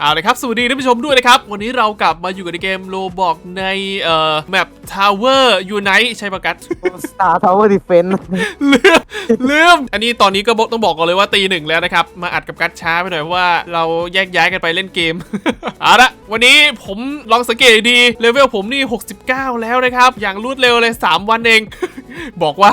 เอาเลยครับ สวัสดีท่านผู้ชมด้วยนะครับ วันนี้เรากลับมาอยู่กันในเกมโลบอกในเอ่อแมปทาวเวอร์ยูไนท์ใช่ปะกัส Star Tower Defense ลืมลืม อันนี้ตอนนี้ก็บอกต้องบอกก่อนเลยว่าตีหนึ่งแล้วนะครับ มาอัดกับกัดช้าไปหน่อยเพราะว่าเราแยกย้ายกันไปเล่นเกม เอาละวันนี้ผมลองสังเกตดีๆเลเวลผมนี่ 69 แล้วนะครับ อย่างรวดเร็วเลย 3 วันเอง บอกว่า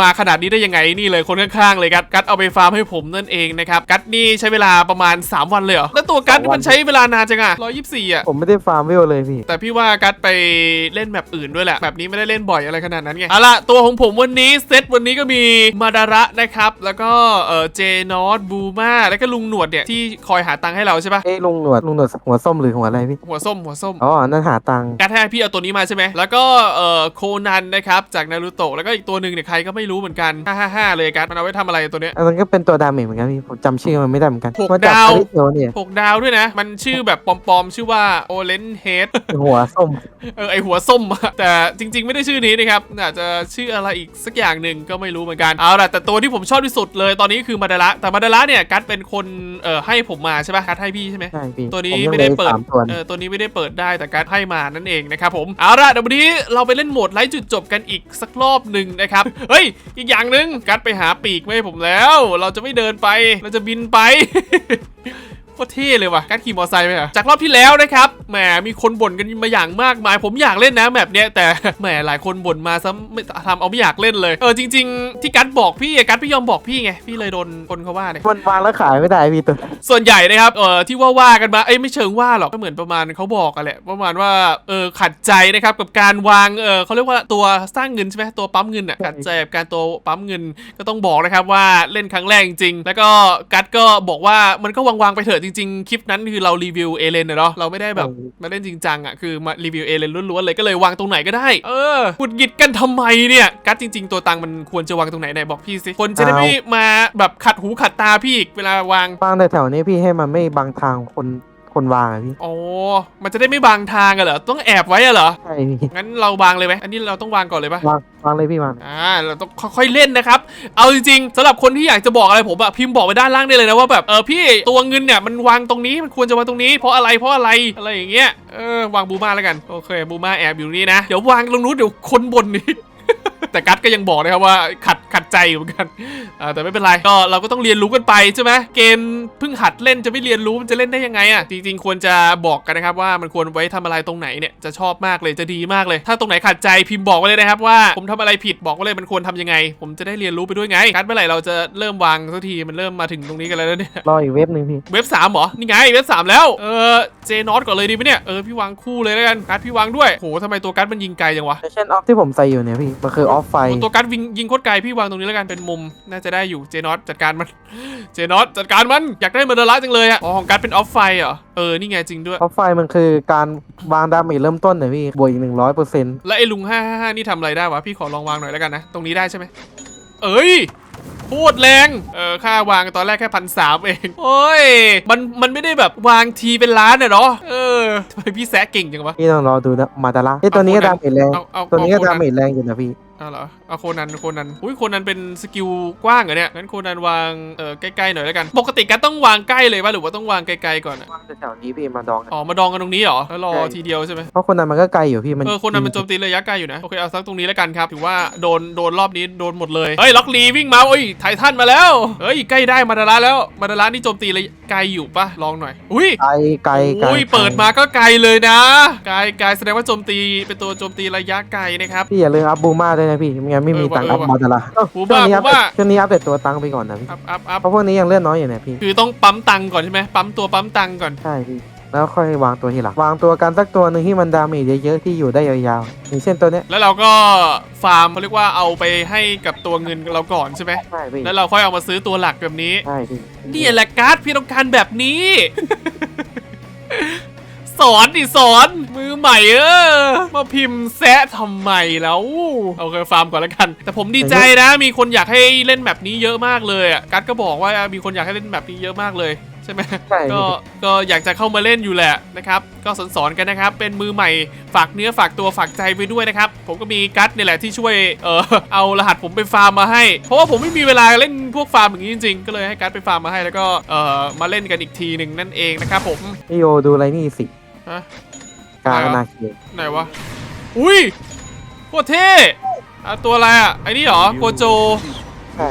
มาขนาดนี้ได้ยังไงนี่เลยคนข้างๆเลยกัดกัดเอาไปฟาร์มให้ผมนั่นเองนะครับกัดนี่ใช้เวลาประมาณ 3 วันเลยเหรอแล้วตัวกัดนี่มันใช้เวลานานจังอะ124อะผมไม่ได้ฟาร์มเวลเลยพี่ แต่พี่ว่ากัดไปเล่นแบบอื่นด้วยแหละแบบนี้ไม่ได้เล่นบ่อยอะไรขนาดนั้นไงเอาล่ะตัวของผมวันนี้เซตวันนี้ก็มีมาดาระนะครับ แล้วก็เออเจนอตบูมาแล้วก็ลุงหนวดเนี่ยที่คอยหาตังค์ให้เราใช่ปะเอ้ยลุงหนวดลุงหนวดหัวส้มหรือหัวอะไรพี่หัวส้มหัวส้มอ๋อนั่นหาตังค์กัดให้พี่เอาตัวนี้มาใช่ไหมแล้วก็เออโคนันนะครับจากนารูโตะแล้วก็อีกตัวหนึ่งเนี่ยใครก็ไม่รู้เหมือนกัน555เลยกัดมันเอาไว้ทำอะไรตัวเนี้ยอันนั้นก็เป็นตัวดาเมจเหมือนกันพี่ผมจำชื่อมันไม่ได้เหมือนกันหกมาจากดาวคาริเทลเนี่ยหกดาวด้วยนะ มันชื่อแบบปลอมๆ ชื่อว่าโอเลนเฮดหัวส้ม เออไอหัวส้มอะแต่จริง ๆ ไม่ได้ชื่อนี้นะครับอาจจะชื่ออะไรอีกสักอย่างหนึ่งก็ไม่รู้เหมือนกันเอาล่ะแต่ตัวที่ผมชอบที่สุดเลยตอนนี้คือมาดาระแต่มาดาระเนี่ยกัดเป็นคนเอ่อให้ผมมาใช่ปะกัดให้พี่ใช่ไหมใช่พี่ตัวนี้ผยังไม่ได้เปิดสามตัว เออตัวนี้ไม่ได้เปิดได้แต่กัดให้มานั่นเองนะครับผมเอาล่ะเดี๋ยววันนี้เราไปเล่นโหมดไล่จุดจบกันอีกสักรอบหนึ่งนะครับเฮ้ยอีกอย่างหนึ่งกัดไปหาปีกไม่ให้ผมแล้ว เราจะไม่เดินไปเราจะบินไป โคตรเท่เลยว่ะการขี่มอเตอร์ไซค์ไปอะจากรอบที่แล้วนะครับแหมมีคนบ่นกันมาอย่างมากมาย ผมอยากเล่นนะแบบเนี้ยแต่แหมหลายคนบ่นมาซ้ำไม่ทำเอาไม่อยากเล่นเลยเออจริง ๆ ที่กัดบอกพี่อะกัดไม่ยอมบอกพี่ไงพี่เลยโดนคนเขาว่าเนี่ยมันวางแล้วขายไม่ได้พี่ตัวส่วนใหญ่นะครับเออที่ว่าว่ากันมาเอ้ยไม่เชิงว่าหรอกก็เหมือนประมาณเขาบอกกันแหละประมาณว่าเออขัดใจนะครับกับการวางเออเขาเรียกว่าตัวสร้างเงินใช่ไหมตัวปั๊มเงินอะขัดใจกับการตัวปั๊มเงินก็ต้องบอกนะครับว่าเล่นครั้งแรกจริงๆแล้วก็กัดก็บอกว่ามันก็วางๆไปเถอะจริงๆ คลิปนั้นคือเรารีวิวเอเลนเนาะเราไม่ได้แบบมาเล่นจริงจังอะคือมารีวิวเอเลนล้วนๆเลยก็เลยวางตรงไหนก็ได้ เออหงุดหงิดกันทำไมเนี่ยกัดจริง ๆ ตัวตังมันควรจะวางตรงไหนไหนบอกพี่สิคนจะได้ไม่มาแบบขัดหูขัดตาพี่อีกเวลาวางวางแถวๆนี้พี่ให้มันไม่บังทางคน คนวางอะพี่อ๋อ มันจะได้ไม่บังทางกันเหรอ ต้องแอบไว้อะเหรอ ใช่พี่งั้นเราวางเลยไหมอันนี้เราต้องวางก่อนเลยปะวางวางเลยพี่วาง อ่า เราต้องค่อยๆเล่นนะครับ เอาจริงๆสำหรับคนที่อยากจะบอกอะไรผมอะพิมพ์บอกไปด้านล่างได้เลยนะว่าแบบ เออพี่ตัวเงินเนี่ยมันวางตรงนี้ มันควรจะวางตรงนี้ เพราะอะไร เพราะอะไร อะไรอย่างเงี้ย เออ วางบูมาแล้วกัน โอเค บูมาแอบอยู่นี่นะ เดี๋ยววางตรงนู้นเดี๋ยวคนบ่นอีก แต่กัดก็ยังบอกนะครับว่าขัดขัดใจอยู่เหมือนกันอ่าแต่ไม่เป็นไรก็เราก็ต้องเรียนรู้กันไปใช่ไหมเกมเพิ่งหัดเล่นจะไม่เรียนรู้มันจะเล่นได้ยังไงอะจริงๆควรจะบอกกันนะครับว่ามันควรไว้ทำอะไรตรงไหนเนี่ยจะชอบมากเลยจะดีมากเลย ถ้าตรงไหนขัดใจพิมพ์บอกไว้เลยนะครับว่าผมทำอะไรผิดบอกไว้เลยมันควรทำยังไง ผมจะได้เรียนรู้ไปด้วยไงกัดเมื่อไหร่เราจะเริ่มวางสักทีมันเริ่มมาถึงตรงนี้กันแล้วนะเนี่ยรออีกเว็บหนึ่งพี่เว็บสามเหรอนี่ไงเว็บสามแล้วเออเจนอตก่อนเลยดีไหมเนี่ยเออพี่วางคู่เลยแล้วกันการ์ดพี่วางด้วยโหทำไมตัวการ์ดมันยิงไกลจังวะเช่นออฟที่ผมใส่อยู่เนี่ยพี่มันคือออฟไฟโอ้ตัวการ์ดยิงยิงโคตรไกลพี่วางตรงนี้แล้วกันเป็นมุมน่าจะได้อยู่เจนอตจัดการมัน เจนอตจัดการมันอยากได้เมอร์เดล่าจังเลยอะอ๋อของการ์ดเป็นออฟไฟเหรอเออนี่ไงจริงด้วยออฟไฟมันคือการวางดาเมจเริ่มต้นเนี่ยพี่บวกอีกหนึ่งร้อยเปอร์เซ็นต์แล้วไอ้ลุง555นี่ทำอะไรได้วะพี่ขอลองวางหน่อยแล้วกันนะตรงนี้ได้ใช่ไหมเอ้ยโคตรแรง เออ ค่าวางตอนแรกแค่พันสามเอง โอ้ย มัน มันไม่ได้แบบวางทีเป็นล้านอะเนาะ เออทำไมพี่แซะเก่งจังวะ พี่ต้องรอดูนะ มาตาละไอ้ยตัวนี้ก็เอาดาเมจแรงเอาเอาตัวนี้ก็เอาโคนันดาเมจแรงอยู่นะพี่ เอา เหรอเอาโคนันโคนันอุ้ยโคนันเป็นสกิลกว้างเหรอเนี่ยงั้นโคนันวางเออใกล้ๆหน่อยแล้วกันปกติกันต้องวางใกล้เลยป่ะหรือว่าต้องวางไกลๆก่อนอะวางแถวๆนี้พี่มาดองกันอ๋อมาดองกันตรงนี้เหรอแล้วรอใช่ ทีเดียวใช่ไหมเพราะคนนั้นมันก็ไกลอยู่พี่มันเออคนนั้นมันโจมตีระยะไกลอยู่นะโอเคเอาซักตรงนี้แล้วกันครับถือว่าโดนโดนรอบนี้โดนหมดเลยเฮ้ยล็อกลีวิ่งมาเอ้ยไททันมาแล้วเฮ้ยใกล้ได้มาดาราแล้วมาดารานี่โจมตีระยะไกลอยู่ปะลองหน่อยอุ้ย ไกลไกลไกลอุ้ยเปิดมาก็ไกลเลยนะ ไกลไกลแสดงว่าโจมตีเป็นตัวโจมตีระยะไกลนะครับ พี่อย่าลืมอัพบูมาด้วยนะพี่ไม่งั้นไม่มีเออว่ะตังค์อัพเออว่ะมาตาละเอ้าบูช่วมางนี้อัพบูมาช่วงนี้อัพแต่ตัวตังค์ไปก่อนนะพี่อัพอัพอัพเพราะพวกนี้ยังเลื่อนน้อยอยู่เนี่ยพี่ คือต้องปั๊มตังค์ก่อนใช่ไหมปั๊มตัวปั๊มตังค์ก่อน ใช่พี่ แล้วค่อยวางตัวทีหลังวางตัวกันสักตัวหนึ่งที่มันดาเมจเยอะๆที่อยู่ได้ยาวๆอย่างเช่นตัวเนี้ย แล้วเราก็ฟาร์มเขาเรียกว่าเอาไปให้กับตัวเงินเราก่อนใช่ไหมใช่พี่ แล้วเราค่อยเอามาซื้อตัวหลักแบบนี้ ใช่พี่นี่แหละการ์ดพี่ต้องการแบบนี้ สอนดิสอน มือใหม่เออ มาพิมพ์แซะทำไมแล้วโอเคฟาร์มก่อนแล้วกัน แต่ผมดีใจนะ มีคนอยากให้เล่นแบบนี้เยอะมากเลยอะการ์ดก็บอกว่ามีคนอยากให้เล่นแบบนี้เยอะมากเลยใช่ไหมใช่ก็ก็อยากจะเข้ามาเล่นอยู่แหละนะครับ ก็สอนสอนๆกันนะครับ เป็นมือใหม่ฝากเนื้อฝากตัวฝากใจไปด้วยนะครับ ผมก็มีกัสเนี่ยแหละที่ช่วยเออเอารหัสผมไปฟาร์มมาให้ เพราะว่าผมไม่มีเวลาเล่นพวกฟาร์มอย่างนี้จริงๆ ก็เลยให้กัสไปฟาร์มมาให้แล้วก็เออมาเล่นกันอีกทีหนึ่งนั่นเองนะครับผมพี่โยดูอะไรนี่สิ ฮะกาไหนวะนาเคีไหนวะ อุ้ยโคตรเท่อะตัวอะไรอะ ไอ้นี่เหรอ โกโจ ใช่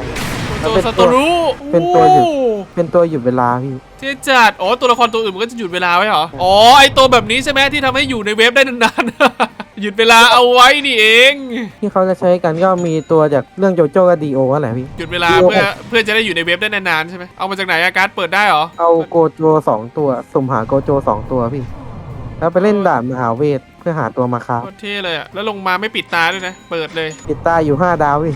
โกโจมันเป็นซาตัโตวรุเป็นตัวหยุดโอ้เป็นตัวหยุดเวลาพี่ เท่จัด อ๋อ ตัวละครตัวอื่นมันก็จะหยุดเวลาไว้เหรอ อ๋อ ไอตัวแบบนี้ใช่ไหมที่ทำให้อยู่ในเว็บได้นานๆ หยุดเวลาเอาไว้นี่เอง ที่เขาจะใช้กันก็มีตัวจากเรื่องโจโจ้กับดีโอนั่นแหละพี่ หยุดเวลาโอ้เพื่อเพื่อจะได้อยู่ในเว็บได้นานๆใช่ไหมเอามาจากไหนอะการ์ดเปิดได้เหรอ เอาโกโจสองตัวสุ่มหาโกโจสองตัวพี่ แล้วไปเล่นด่านมหาเวทเพื่อหาตัวมาครับโคตรเท่เลยอะแล้วลงมาไม่ปิดตาด้วยนะ เปิดเลย ติดตาอยู่ 5 ดาวพี่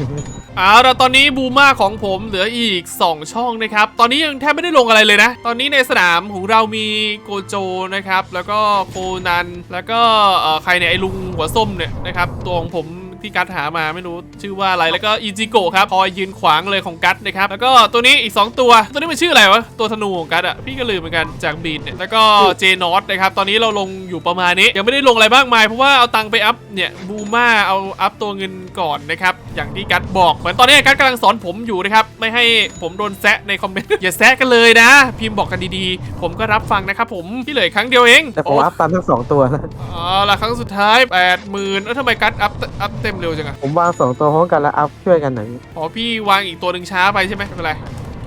เอาละตอนนี้บูมาของผมเหลืออีก 2 ช่องนะครับ ตอนนี้ยังแทบไม่ได้ลงอะไรเลยนะ ตอนนี้ในสนามของเรามีโกโจนะครับ แล้วก็โคนัน แล้วก็เอ่อใครเนี่ยไอ้ลุงหัวส้มเนี่ยนะครับ ตัวของผม ที่กัดหามาไม่รู้ชื่อว่าอะไรแล้วก็อิจิโกะครับคอยยืนขวางเลยของกัดนะครับแล้วก็ตัวนี้อีก 2 ตัวตัวนี้มันชื่ออะไรวะตัวธนูของกัดอะพี่ก็ลืมเหมือนกันจากบีดเนี่ยแล้วก็เจนอตนะครับตอนนี้เราลงอยู่ประมาณนี้ยังไม่ได้ลงอะไรมากมายเพราะว่าเอาตังค์ไปอัพเนี่ยบูมาเอาอัพตัวเงินก่อนนะครับอย่างที่กัดบอกเหมือนตอนนี้กัดกำลังสอนผมอยู่นะครับไม่ให้ผมโดนแซะในคอมเมนต์อย่าแซะกันเลยนะ พิมพ์บอกกันดีๆ ผมก็รับฟังนะครับผมที่เหลืออกครั้งเดียวเองแต่ผมอัพตามทั้งสองตัวนะอ๋อละครั้งสุดท้าย8 0,000แล้วทำไมกัดอัพอัพเต็มเร็วจังอะผมวางสองตัวพร้อมกันแล้วอัพช่วยกันหน่อยพี่อ๋อพี่วางอีกตัวหนึ่งช้าไปใช่ไหมไม่เป็นไร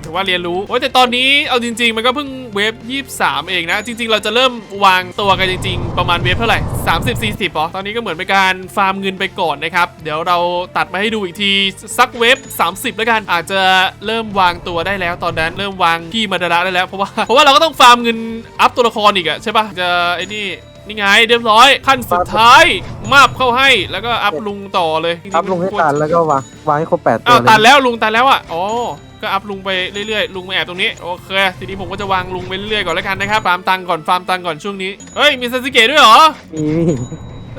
ถือว่าเรียนรู้ โอ้ยแต่ตอนนี้เอาจริง ๆ มันก็เพิ่งเวฟ23 เองนะ จริง ๆ เราจะเริ่มวางตัวกันจริง ๆ ประมาณเวฟเท่าไหร่ 30 40เหรอ ตอนนี้ก็เหมือนเป็นการฟาร์มเงินไปก่อนนะครับ เดี๋ยวเราตัดมาให้ดูอีกทีสักเวฟ30 แล้วกัน อาจจะเริ่มวางตัวได้แล้วตอนนั้นเริ่มวางพี่มาดาระได้แล้วเพราะว่าเพราะว่าเราก็ต้องฟาร์มเงินอัพตัวละครอีกอะใช่ปะจะไอ้นี่ นี่ไงเรียบร้อย ขั้นสุดท้ายมาบเข้าให้แล้วก็อัพลุงต่อเลยจริๆอัพลงให้มันควรตันแล้วก็วางวางให้ครบแปดตัอ้าววเลตันยแล้วลุงตันแล้วอะอ๋อก็อัพลุงไปเรื่อยๆ ลุงมาแอบตรงนี้ โอเค ทีนี้ผมก็จะวางลุงไปเรื่อยๆก่อนแล้วกันนะครับ ฟาร์มตังค์ก่อน ฟาร์มตังค์ก่อนช่วงนี้ เฮ้ย มีซาสึเกะด้วยเหรอ มีพี่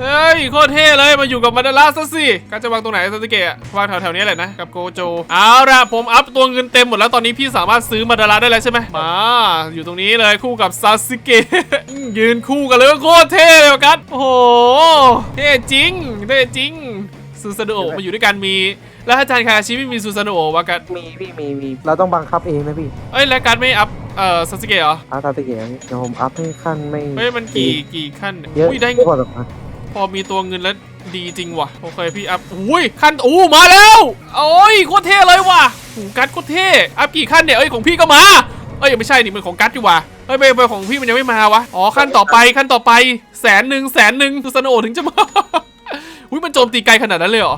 เฮ้ยโคตรเท่เลยมาอยู่กับมาดาระซะสิก็จะวางตรงไหนซาสึเกะอะวางแถวๆนี้แหละนะกับโกโจเอาละผมอัพตัวเงินเต็มหมดแล้วตอนนี้พี่สามารถซื้อมาดาระได้แล้วใช่ไหมมาอยู่ตรงนี้เลยคู่กับซาสึเกะยืนคู่กันเลยโคตรเท่เลยว่ะกันโอ้โหเท่จริงเท่จริงซูซาโนะมาอยู่ด้วยกันมีแล้วอาจารย์คาชิไม่มีซูซาโนะวะกันมีพี่มีมีเราต้องบังคับเองนะพี่เอ้ยแล้วการไม่อัพเอ่อซาสึเกะเหรออาตาตะเกียงเดี๋ยวผมอัพให้ขั้นไม่เฮ้ยมันกี่กี่ขั้นเยอะอุ้ยได้พอสมควร พอมีตัวเงินแล้วดีจริงว่ะ โอเคพี่อัพอุ้ยขั้นอู้มาแล้วโอ้ยโคตรเท่เลยว่ะหูกัดโคตรเท่อัพกี่ขั้นเนี่ยเอ้ยของพี่ก็มาเอ้ยไม่ใช่นี่มันของกัดอยู่ว่ะเอ้ยไปไปของพี่มันยังไม่มาวะอ๋อขั้นต่อไปขั้นต่อไปแสนหนึ่งแสนหนึ่งซูซาโนถึงจะมาอุ้ยมันโจมตีไกลขนาดนั้นเลยเหรอ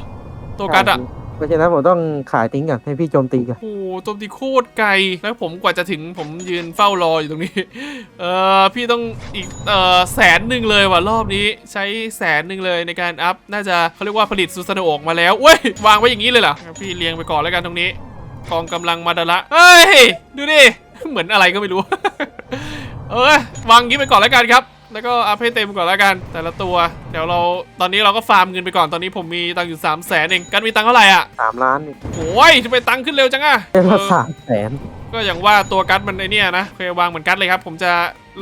ตัวกัดอะ เพราะฉะนั้นผมต้องขายทิ้งก่อนให้พี่โจมตีกันโอ้โหโจมตีโคตรไกล แล้วผมกว่าจะถึงผมยืนเฝ้ารออยู่ตรงนี้ เออพี่ต้องอีกเออแสนหนึ่งเลยว่ะรอบนี้ใช้แสนหนึ่งเลยในการอัพ น่าจะเขาเรียกว่าผลิตซูซานโออกมาแล้วเว้ยวางไว้อย่างนี้เลยเหรอ พี่เรียงไปก่อนแล้วกันตรงนี้กองกำลังมาดาระเฮ้ย ดูดิ เหมือนอะไรก็ไม่รู้ เออวางงี้ไปก่อนแล้วกันครับ แล้วก็อัพให้เต็มก่อนแล้วกัน แต่ละตัว เดี๋ยวเราตอนนี้เราก็ฟาร์มเงินไปก่อนตอนนี้ผมมีตังค์อยู่3 0 0แสนเองกันมีตังค์เท่าไหร่อะสามล้านนี่โอ้ยทำไมตังค์ขึ้นเร็วจังอะเป็นละเออสามแสนก็อย่างว่าตัวกัดมันไอเนี่ยนะเคยวางเหมือนกัดเลยครับ ผมจะ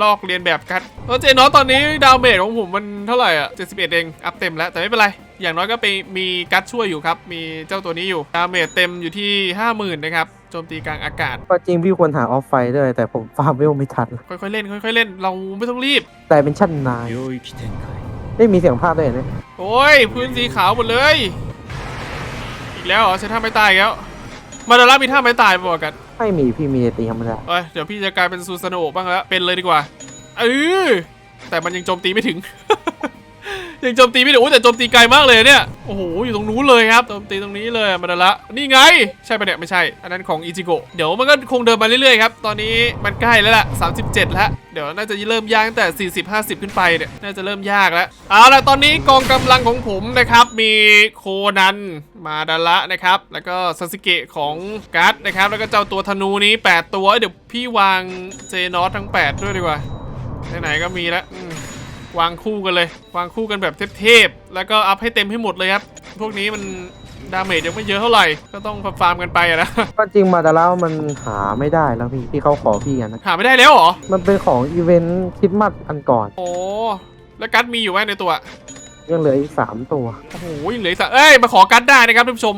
ลอกเรียนแบบกัดแล้วเจนอตตอนนี้ดาวเมจของผมมันเท่าไหร่อะ71เองอัพเต็มแล้วแต่ไม่เป็นไร อย่างน้อยก็ไปมีกัดช่วยอยู่ครับ มีเจ้าตัวนี้อยู่ดาเมจเต็มอยู่ที่ 50,000นะครับโจมตีกลางอากาศ ก็จริงพี่ควรหาออฟไฟด้วย แต่ผมฟาร์มเวลไม่ทัน ค่อยๆเล่นค่อยๆเล่นเราไม่ต้องรีบ แต่เป็นชั้นนายไม่มีเสียงภาคด้วยนะโอ้ยพื้นสีขาวหมดเลย อีกแล้วเหรอใช้ท่าไม่ตายแล้ว มาดาร่ามีท่าไม่ตายบอกกันไม่มีพี่มีตีธรรมดาเอ้ยเดี๋ยวพี่จะกลายเป็นซูซานโอบ้างแล้วเป็นเลยดีกว่าเออแต่มันยังโจมตีไม่ถึง ยังโจมตีไม่ถึงโอ้แต่โจมตีไกลมากเลยเนี่ยโอ้โหอยู่ตรงนู้นเลยครับโจมตีตรงนี้เลยมาดาระนี่ไง ใช่ปะเนี่ยไม่ใช่ อันนั้นของอิจิโกะเดี๋ยวมันก็คงเดินมาเรื่อยๆครับตอนนี้มันใกล้แล้วล่ะ 37 แล้วเดี๋ยวน่าจะเริ่มยากตั้งแต่ 40 50 ขึ้นไปเนี่ยน่าจะเริ่มยากแล้วเอาละตอนนี้กองกำลังของผมนะครับมีโคนันมาดาระนะครับ แล้วก็ซาสึเกะของกัสนะครับ แล้วก็เจ้าตัวธนูนี้ 8 ตัวเดี๋ยวพี่วางเจนอสทั้ง 8 ด้วยดีกว่าไหนๆก็มีแล้ว วางคู่กันเลย วางคู่กันแบบเทพๆแล้วก็อัพให้เต็มให้หมดเลยครับ พวกนี้มันดาเมจยังไม่เยอะเท่าไหร่ ก็ต้องฟาร์มๆกันไปอะนะ ก็จริงมาแต่แล้วมันหาไม่ได้แล้วพี่ที่เขาขอพี่กันนะ หาไม่ได้แล้วเหรอ มันเป็นของอีเวนต์คริดมัดอันก่อนโอ้แล้วกัดมีอยู่ไหมในตัว ยังเหลืออีกสามตัว โอ้โหเหลืออีกสักเอ้ย มาขอกัดได้นะครับท่านผู้ชม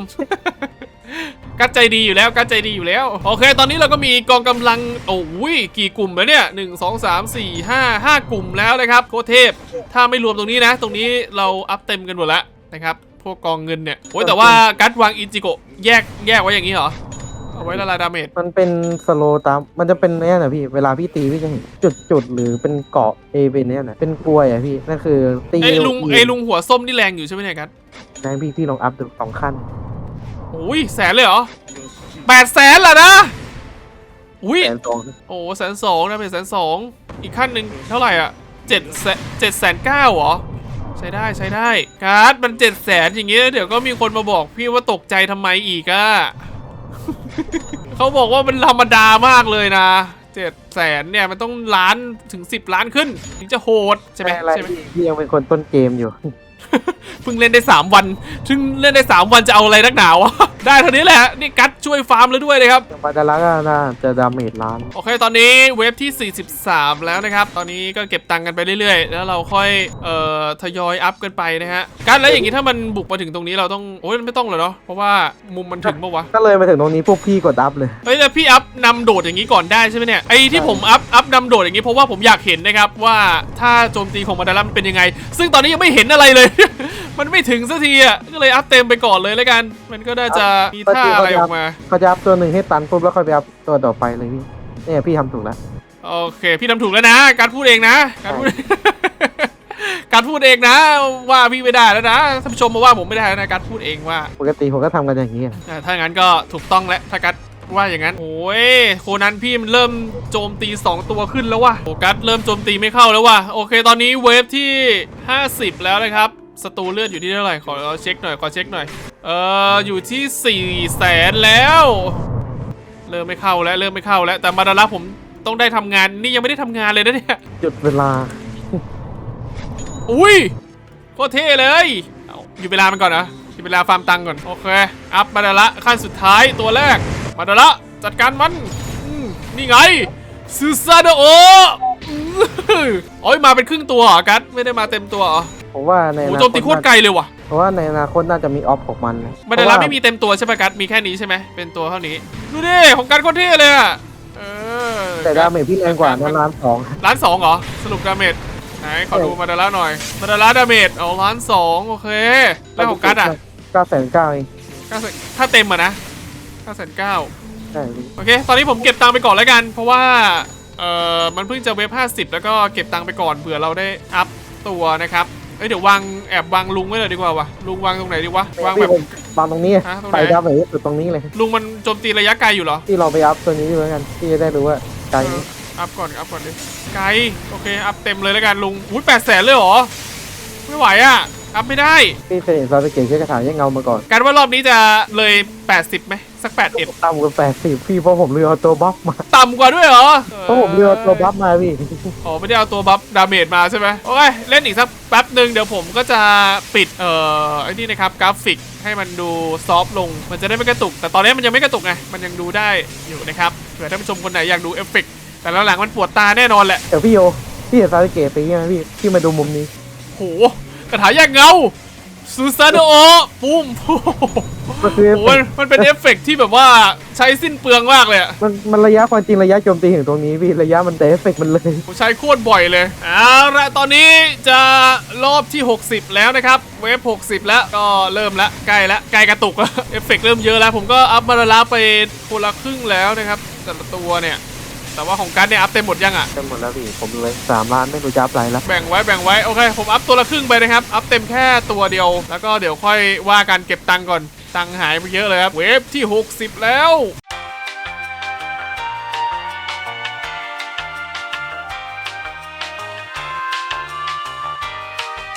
กัดใจดีอยู่แล้วกัดใจดีอยู่แล้ว โอเค ตอนนี้เราก็มีกองกำลังโอ้ยกี่กลุ่มแล้วเนี่ยหนึ่งสองสามสี่ห้าห้ากลุ่มแล้วนะครับโคตรเทพ ถ้าไม่รวมตรงนี้นะ ตรงนี้เราอัพเต็มกันหมดแล้วนะครับพวกกองเงินเนี่ยโอ้ยแต่ว่ากัดวางอิจิโกะแยกแยกไว้อย่างนี้เหรอเอาไว้ละลายดาเมจมันเป็นสโลตาม มันจะเป็นเนี้ยนะพี่ เวลาพี่ตีพี่จะเห็นจุดจุดๆหรือเป็นเกาะเอเป็นเนี้ยนะเป็นกลวยอะพี่ นั่นคือตีไอ้ลุงไอ้ลุงหัวส้มนี่แรงอยู่ใช่ไหมเนี่ยกัดนายพี่พี่ลองอัพดูสองขั้นโอ้ยแสนเลยเหรอแปดแสนเหรอนะอุ้ยแสนสองโอ้แสนสองนะเป็นแสนสองอีกขั้นหนึ่งเท่าไหร่อะเจ็ดแสนเจ็ดแสนเก้าเหรอใช้ได้ใช้ได้การ์ดมันเจ็ดแสนอย่างเงี้ยเดี๋ยวก็มีคนมาบอกพี่ว่าตกใจทำไมอีกอะเขาบอกว่ามันธรรมดามากเลยนะเจ็ดแสนเนี่ยมันต้องล้านถึง10ล้านขึ้น ถึงจะโหดใช่ไหมอะไรใช่ไหมพี่พี่ยังเป็นคนต้นเกมอยู่ เพิ่งเล่นได้ 3 วันถึงเล่นได้ 3 วันจะเอาอะไรนักหนาวะได้เท่านี้แหละ นี่กัดช่วยฟาร์มแล้วด้วยนะครับมาแต่ละก็น่าจะดาเมจล้าน โอเค ตอนนี้เวฟที่ 43 แล้วนะครับ ตอนนี้ก็เก็บตังค์กันไปเรื่อยๆ แล้วเราค่อย เอ่อ ทยอยอัพกันไปนะฮะการแล้วอย่างนี้ถ้ามันบุกมาถึงตรงนี้เราต้อง โอ้ยไม่ต้องเลยเนาะ เพราะว่ามุมมันถึงปะวะก็เลยมาถึงตรงนี้พวกพี่กดอัพเลย เฮ้ยแต่พี่อัพนำโดดอย่างนี้ก่อนได้ใช่ไหมเนี่ย ไอ้ที่ผมอัพอัพนำโดดอย่างนี้เพราะว่าผมอยากเห็นนะครับว่าถ้าโจมตีของมาดารัมนเป็นยังไง ซึ่งตอนนี้ยังไม่เห็นอะไรเลยมันไม่ถึงสักทีอะก็เลยอัพเต็มไปก่อนเลยแล้วกัน มันก็น่าจะมีท่าอะไรออกมาเขาจะอัพตัวหนึ่งให้ตันปุ๊บแล้วค่อยไปอัพตัวต่อไปเลยพี่เนี่ยพี่ทำถูกแล้วโอเค พี่ทำถูกแล้วนะ การพูดเองนะการพูดการพูดเองนะ ว่าพี่ไม่ได้แล้วนะท่านผู้ชมมาว่าผมไม่ได้แล้วนะการพูดเองว่า ปกติผมก็ทำกันอย่างนี้อะอ่าถ้างั้นก็ถูกต้องแล้วถ้ากัดว่าอย่างนั้นโอ้ยโคนันพี่มันเริ่มโจมตี 2 ตัวขึ้นแล้วว่ะโอกัสเริ่มโจมตีไม่เข้าแล้วว่ะโอเค ตอนนี้เวฟที่ 50 แล้วนะครับ ศัตรูเลือดอยู่ที่เท่าไหร่ขอเช็คหน่อยขอเช็คหน่อย เอ่ออยู่ที่4แสนแล้ว เริ่มไม่เข้าแล้วเริ่มไม่เข้าแล้วแต่มาดาระผมต้องได้ทำงานนี่ยังไม่ได้ทำงานเลยนะเนี่ยจุดเวลา อุ้ยโคตรเท่เลยเอาอยู่เวลามันก่อนนะอยู่เวลาฟาร์มตังค์ก่อนโอเคอัพมาดาระขั้นสุดท้ายตัวแรก มาดาระจัดการมันอืมนี่ไงซูซาโดโอโอ้ยมาเป็นครึ่งตัวเหรอกัสไม่ได้มาเต็มตัวเหรอ ผมว่าในโอ้อนาโจมตีโคตรไกลเลยว่ะเพราะว่าในอนาคตน่าจะมีออฟของมันนะมาดาระไม่มีเต็มตัวใช่ไหมกัสมีแค่นี้ใช่ไหมเป็นตัวเท่านี้ดูดิของกัสโคตรเท่เลยอะเออแต่ดาเมจพี่แรงกว่านะล้านสองล้านสองเหรอสรุปดาเมจไหนขอดูมาดาระหน่อยมาดาระดาเมจเอาล้านสองโอเคแล้วของกัสอะเก้าแสนเก้าเองถ้าเต็มอะนะ9 9 0 0ใช่พี่โอเค ตอนนี้ผมเก็บตังค์ไปก่อนแล้วกัน เพราะว่าเอ่อมันเพิ่งจะเว็บ50 แล้วก็เก็บตังค์ไปก่อนเผื่อเราได้อัพตัวนะครับเอ้ยเดี๋ยววางแอบวางลุงไว้เลยดีกว่าวะลุงวางตรงไหนดีวะวางแบบพี่ผมวางตรงนี้ฮะตรงไหนใส่ดาเมจที่สุดตรงนี้เลย ลุงมันโจมตีระยะไกลอยู่เหรอที่เราไปอัพตัวนี้ด้วยกันที่จะได้รู้ว่าไกลไหมอัพก่อนอัพก่อนดิไกลโอเคอัพเต็มเลยแล้วกันลุงอุ้ยแปดแสนเลยเหรอ ไม่ไหวอะอัพไม่ได้ พี่เคยเห็นซาสเกะใช้กระถางแย่งเงามาก่อนการว่ารอบนี้จะเลย 80ไหมสัก81ต่ำกว่าแปดสิบพี่เพราะผมเรือเอาตัวบัฟมาต่ำกว่าด้วยเหรอเพราะผมเรือเอาตัวบัฟมาพี่อ๋อไม่ได้เอาตัวบัฟดาเมจมาใช่ไหมโอเคเล่นอีกสักแป๊บหนึ่งเดี๋ยวผมก็จะปิดเอ่อไอ้นี่นะครับกราฟิกให้มันดูซอฟต์ลง มันจะได้ไม่กระตุก แต่ตอนนี้มันยังไม่กระตุกไงมันยังดูได้อยู่นะครับเผื่อท่านผู้ชมคนไหนอยากดูเอฟเฟกต์แต่หลังๆมันปวดตาแน่นอนแหละเดี๋ยวพี่โยพี่เห็นซาสเกะตีไหมพี่พี่มาดูมุมนี้ โหกระถาแยกเงาซูซาโดโอปุ้มมันคือโอ้ยมันเป็นเอฟเฟกต์ที่แบบว่าใช้สิ้นเปลืองมากเลยอะมันมันระยะความจริงระยะโจมตีถึงตรงนี้พี่ระยะมันแต่เอฟเฟกต์มันเลย ผมใช้โคตรบ่อยเลยเอาละตอนนี้จะรอบที่ 60 แล้วนะครับ เวฟ60 แล้วก็เริ่มแล้วใกล้แล้วใกล้กระตุกแล้วเอฟเฟกต์เริ่มเยอะแล้ว ผมก็อัพมาละไปคนละครึ่งแล้วนะครับแต่ละตัวเนี่ย แต่ว่าของการดเนี่ยอัพเต็มหมดยังอะ เต็มหมดแล้วพี่ผมเลยสามล้านไม่รู้จะอัพอะไรแล้วแบ่งไว้แบ่งไว้โอเคผมอัพตัวละครึ่งไปนะครับ อัพเต็มแค่ตัวเดียว แล้วก็เดี๋ยวค่อยว่าการเก็บตังค์ก่อน ตังค์หายไปเยอะเลยครับ เวฟที่ 60 แล้ว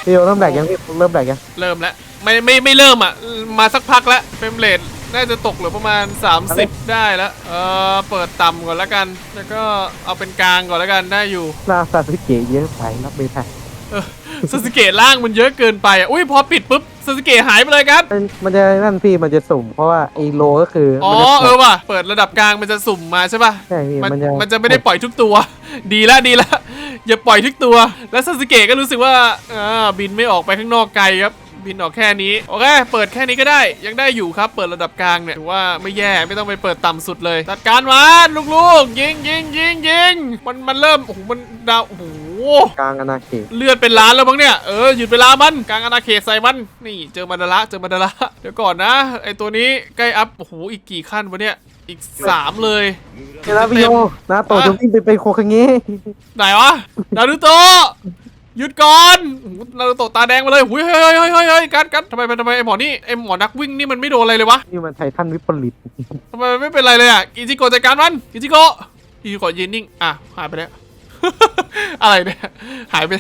พี่โยเริ่มแบกยังพี่เริ่มแบกยังเริ่มแล้วไม่ไม่ไม่เริ่มอะ มาสักพักแล้วเฟรมเรท น่าจะตกเหลือประมาณ 30 ได้แล้ว เออเปิดต่ำก่อนแล้วกัน แล้วก็เอาเป็นกลางก่อนแล้วกันได้อยู่หน้าซาสึเกะเยอะไปรับไม่ได้สสเกตล่างมันเยอะเกินไปอะอุ้ยพอปิดปุ๊บซาสึเกะหายไปเลยกัสมันมันจะนั่นพี่มันจะสุ่มเพราะว่าไอ้โลก็คืออ๋อมันจะเออว่ะเปิดระดับกลางมันจะสุ่มมาใช่ป่ะใช่พี่มันมันจะมันจะไม่ได้ปล่อยทุกตัว ดีแล้วดีแล้วอย่าปล่อยทุกตัว แล้วซาสึเกะก็รู้สึกว่าอ่าบินไม่ออกไปข้างนอกไกลครับ บินออกแค่นี้โอเคเปิดแค่นี้ก็ได้ยังได้อยู่ครับ เปิดระดับกลางเนี่ยถือว่าไม่แย่ไม่ต้องไปเปิดต่ำสุดเลยจัดการมันลูกๆยิงยิงยิงยิงมันมันเริ่มโอ้โหมันดาวโอ้โหกลางอนาเขตเลือดเป็นล้านแล้วมั้งเนี่ยเออหยุดเวลามันกลางอาณาเขตใส่มันนี่เจอมันดาระเจอมันดาระเดี๋ยวก่อนนะไอตัวนี้ใกล้อัพโอ้โหอีกกี่ขั้นวะเนี่ยอีกสามเลยเจแล้วพี่โอนะโตจะวิ่งไปเป็นโคคังเงะไหนวะนารูโตะ หยุดก่อนโอ้โหนารูโตะตาแดงมาเลยหุยเฮ้ยเฮ้ยเฮ้ยเฮ้ยเฮ้ยกัดกัดทำไมทำไมไอหมอนี่ไอหมอนักวิ่งนี่มันไม่โดนอะไรเลยวะนี่มันไททันวิปริตทำไมมันไม่เป็นไรเลยอะกิจิโกะจัดการมันกิจิโกะกิจิโกะยืนนิ่งอะหายไปแล้วอะไรเนี่ยหายไป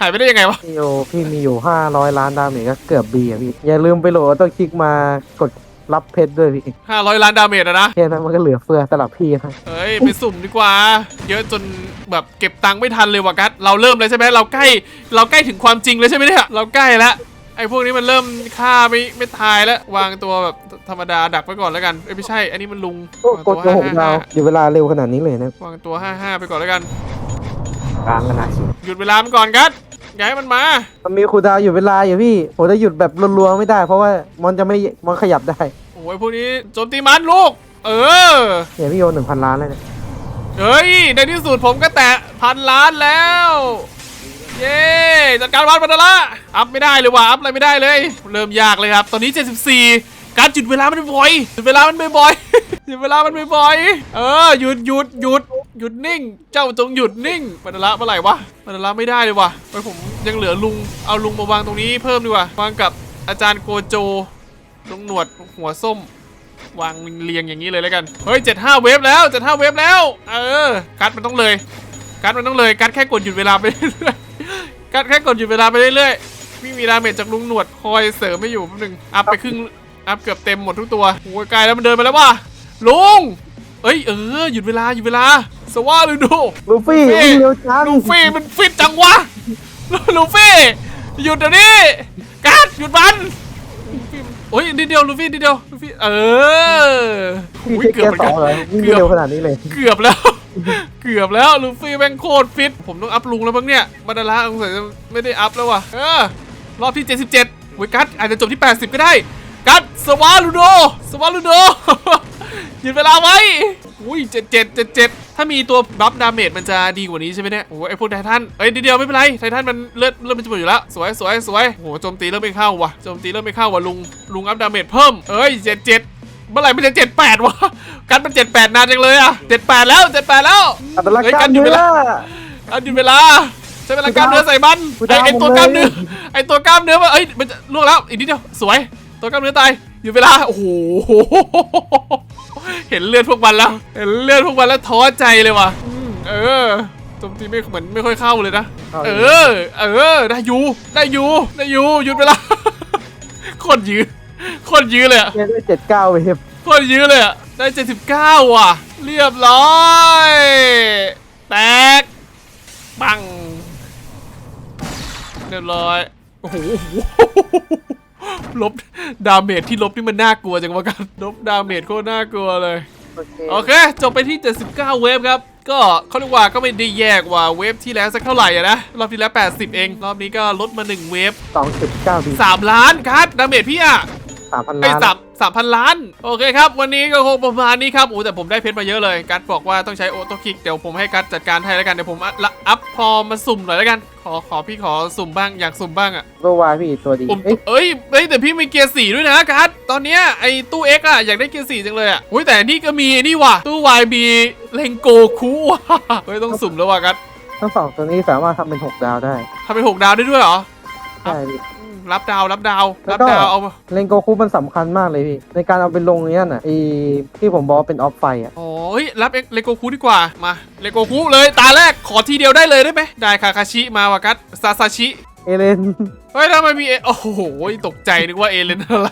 หายไปได้ยังไงวะพี่โอพี่มีอยู่ห้าร้อยล้านดาเมจก็เกือบบีอะพี่ อย่าลืมไปโหลดต้องคลิกมากด รับเพชรด้วยพี่ห้าร้อยล้านดาเมจอะนะแค่นั้นมันก็เหลือเฟือสำหรับพี่นะเอ้ยไปสุ่มดีกว่า เยอะจนแบบเก็บตังค์ไม่ทันเลยว่ะกัดเราเริ่มเลยใช่ไหมเราใกล้เราใกล้ถึงความจริงเลยใช่ไหมเนี่ยเราใกล้แล้วไอ้พวกนี้มันเริ่มฆ่าไม่ไม่ทายแล้ว วางตัวแบบธรรมดาดักไว้ก่อนแล้วกันเอ้ยไม่ใช่ อันนี้มันลุงโอ้วางกตัดวโกหกดาว55อยู่เวลาเร็วขนาดนี้เลยนะ วางตัว 55 ไปก่อนแล้วกัน กลางอนาเขตหยุดเวลามันก่อนกัด อย่าให้มันมา มันมีคูลดาวน์อยู่เวลาอยู่พี่ผมจะหยุดแบบรัวๆไม่ได้ เพราะว่ามันจะไม่มันขยับได้โอ้ยพวกนี้โจมตีมันลูก เออ เนี่ยพี่โอหนึ่งพันล้านแล้วเนี่ยเฮ้ย ในที่สุดผมก็แตะพันล้านแล้ว เย้จัดการวันพันละ อัพไม่ได้เลยว่ะ อัพอะไรไม่ได้เลย เริ่มยากเลยครับ ตอนนี้ 74 การจุดเวลามันบ่อยๆจุดเวลามันบ่อยๆหยุดเวลามันบ่อยๆ เออ หยุดหยุดหยุด หยุดนิ่ง เจ้าจงหยุดนิ่งพันละเมื่อไหร่วะพันละไม่ได้เลยวะไปผมยังเหลือลุงเอาลุงมาวางตรงนี้เพิ่มดีกว่าวางกับอาจารย์โกโจลุงหนวดหัวส้ม วางเรียงอย่างนี้เลยแล้วกันเฮ้ย75เวฟแล้ว75เวฟแล้ว เออกัดมันต้องเลย กัดมันต้องเลยกัดแค่กดหยุดเวลาไปเรื่อยๆกัดแค่กดหยุดเวลาไปเรื่อยๆไม่มีดาเมจจากลุงหนวดคอยเสริมไม่อยู่แป๊บนึงอัพไปครึ่งอัพเกือบเต็มหมดทุกตัวโอ้ยไกลแล้วมันเดินมาแล้วว่ะลุงเอ้ยเออหยุดเวลาหยุดเวลา สวาลูดูลูฟี่เร็วจังลูฟี่มันฟิตจังวะลูฟี่หยุดเดี๋ยวนี้กัดหยุดมันโอ้ยนิดเดียวลูฟี่นิดเดียวลูฟี่เออเกือบสองเลยเกือบขนาดนี้เลยเกือบแล้วเกือบแล้วลูฟี่แม่งโคตรฟิตผมต้องอัพลุงแล้วมั้งเนี่ยบัาดาละสงสัยจะไม่ได้อัพแล้วว่ะรอบที่ 77วิกัสอาจจะจบที่ 80 ก็ได้ กัสสวาลูโดสวาลูโดหยุดเวลาไว้อุ้ย77 77 ถ้ามีตัวบัฟดาเมจมันจะดีกว่านี้ใช่ไหมเนี่ย โอ้ยไอพวกไททันเอ้ยนิดเดียวไม่เป็นไร ไททันมันเลือดเลือดมันจะหมดอยู่แล้ว สวยสวยสวยโอ้โหโจมตีเริ่มไม่เข้าว่ะ โจมตีเริ่มไม่เข้าว่ะลุง ลุงอัพดาเมจเพิ่ม เอ้ยเจ็ดเจ็ดเมื่อไหร่มันจะเจ็ดแปดวะ กันมันเจ็ดแปดนานจังเลยอะเจ็ดแปดแล้วเจ็ดแปดแล้วอัตลักษเฮ้ยณ์กกัล้านมหยุดเวเนื้ลาอเอาหยุดเวลาใช้เวลากล้ามเนื้อใส่มันกูไอดาวไอตัวหมดเลยกล้ามเนื้อไอตัวกล้ามเนื้อมันเอ้ยมันจะล่วงแล้วอีกนิดเดียวสวย ตัวกล้ามเนื้อตาย หยุดเวลาโอ้โหเห็นเลือดพวกมันแล้ว เห็นเลือดพวกมันแล้วท้อใจเลยว่ะอืมเออโจมตีไม่เหมือนไม่ค่อยเข้าเลยนะ เออ เออ ได้อยู่ได้อยู่ได้อยู่หยุดเวลาโคตรยื้อโคตรยื้อเลยอะเนี่ยเจ็ดเก้าเวฟโคตรยื้อเลยอะได้79ว่ะ เรียบร้อยแตกปังเรียบร้อย โอ้โห ลบดาเมจที่ลบนี่มันน่ากลัวจังวะกันลบดาเมจโคตรน่ากลัวเลย โอเคโอเคจบไปที่ 79 เวฟครับ ก็เขาเรียกว่าก็ไม่ได้แย่กว่าเวฟที่แล้วสักเท่าไหร่อะนะ รอบที่แล้ว 80 เอง รอบนี้ก็ลดมา 1 เวฟสองจุดเก้าบี3ล้านครับ ดาเมจพี่อะ สามพันไอ้ล้านสามสามพันล้าน โอเคครับ วันนี้ก็คงประมาณนี้ครับโอ้แต่ผมได้เพชรมาเยอะเลยกัดบอกว่าต้องใช้โอโต้คิกเดี๋ยวผมให้กัดจัดการให้แล้วกันเดี๋ยวผมอัพละอัพพอมาสุ่มหน่อยแล้วกัน ขอขอพี่ขอสุ่มบ้างอยากสุ่มบ้างอะก็วายพี่ตัวดีผมเอ้ยเอ้ยเอ้ยแต่พี่มีเกียร์สี่ด้วยนะกัดตอนเนี้ยไอ้ตู้เอ็กอะอยากได้เกียร์สี่จังเลยอะอุ้ยแต่นี่ก็มีนี่ว่ะตู้ YB เลงโกคูว่ะเฮ้ยต้องสุ่มแล้วว่ะกัดทั้งสองตัวนี้สามารถทำเป็นหกดาวได้ทำเป็นหกดาวได้ด้วยเหรอ ใช่พี่อืม รับดาวรับดาวแล้รัวบก็ดาวเอามาเลนโกคุมันสำคัญมากเลยพี่ ในการเอาไปลงเนี้ยน่ะไอที่ผมบอกว่าเป็นออฟไฟอะอ๋อเฮ้ยรับเอ็กเลโกคุดีกว่ามาเลโกคุเลยตาแรกขอทีเดียวได้เลยได้ไหมได้คาคาชิมาวากัสซาซาชิเอเลนเฮ้ยทำไมมีเอโอ้โหตกใจนึกว่าเอเลนอะไร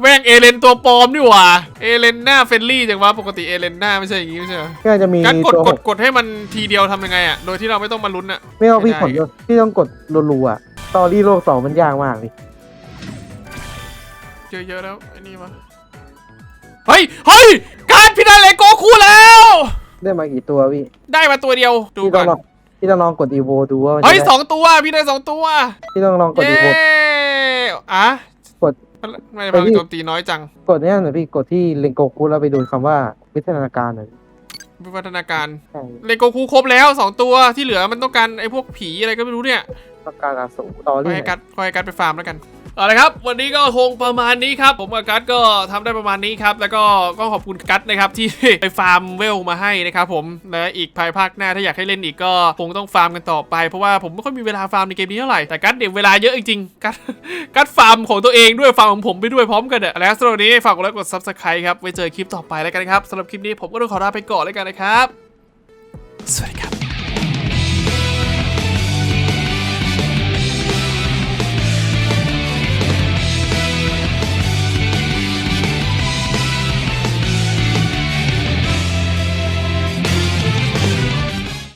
แม่งเอเลนตัวปลอมนี่หว่าเอเลนหน้าเฟรนลี่จังวะปกติเอเลนหน้าไม่ใช่อย่างงี้ไม่ใช่เหรอก็จะมีกัดกดตัวกหดกกดให้มันทีเดียวทำยังไงอะโดยที่เราไม่ต้องมาลุ้นอะไม่เอาพี่ไม่ผได้ลพี่ต้องกดรัวๆอะ ตอรี่โลกสองมันยากมากพี่เยอะๆแล้วไอ้นี่มาเฮ้ยเฮ้ยการพินาเลโกคู่แล้ว ได้มากี่ตัวพี่ได้มาตัวเดียวดูพี่ก่ต้ออนงลองพี่ต้องลองกดอีโวดูว่ามันจะเฮ้ยได้สองตัวพี่ได้สองตัวพี่ต้องลองกดเย้อีโว อะกดไม่พลังโจมตีน้อยจัง กดเนี่ยหน่อยพี่กดที่เลงโกคุแล้วไปดูคำว่าวิทยาการหน่อย วิวัฒนาการใช่เลโกคูครบแล้วสองตัวที่เหลือมันต้องการไอ้พวกผีอะไรก็ไม่รู้เนี่ยต้องการการสูงต่อคอยรี่ให้กัดคอยให้กัดไปฟาร์มแล้วกัน เอาละครับ วันนี้ก็คงประมาณนี้ครับ ผมกับกัดก็ทำได้ประมาณนี้ครับ แล้วก็ก็ขอบคุณกัดนะครับที่ไปฟาร์มเวลมาให้นะครับผมและอีกภายภาคหน้าถ้าอยากให้เล่นอีกก็คงต้องฟาร์มกันต่อไป เพราะว่าผมไม่ค่อยมีเวลาฟาร์มในเกมนี้เท่าไหร่ แต่กัดเดี๋ยวเวลาเยอะจริงๆกัดกัดฟาร์มของตัวเองด้วยฟาร์มของผมไปด้วยพร้อมกันอะแล้วสำหรับนี้ฝากกดไลค์กด subscribe ครับไว้เจอคลิปต่อไปแล้วกันครับสำหรับคลิปนี้ผมก็ต้องขอลาไปก่อนแล้วกันนะครับสวัสดีครับ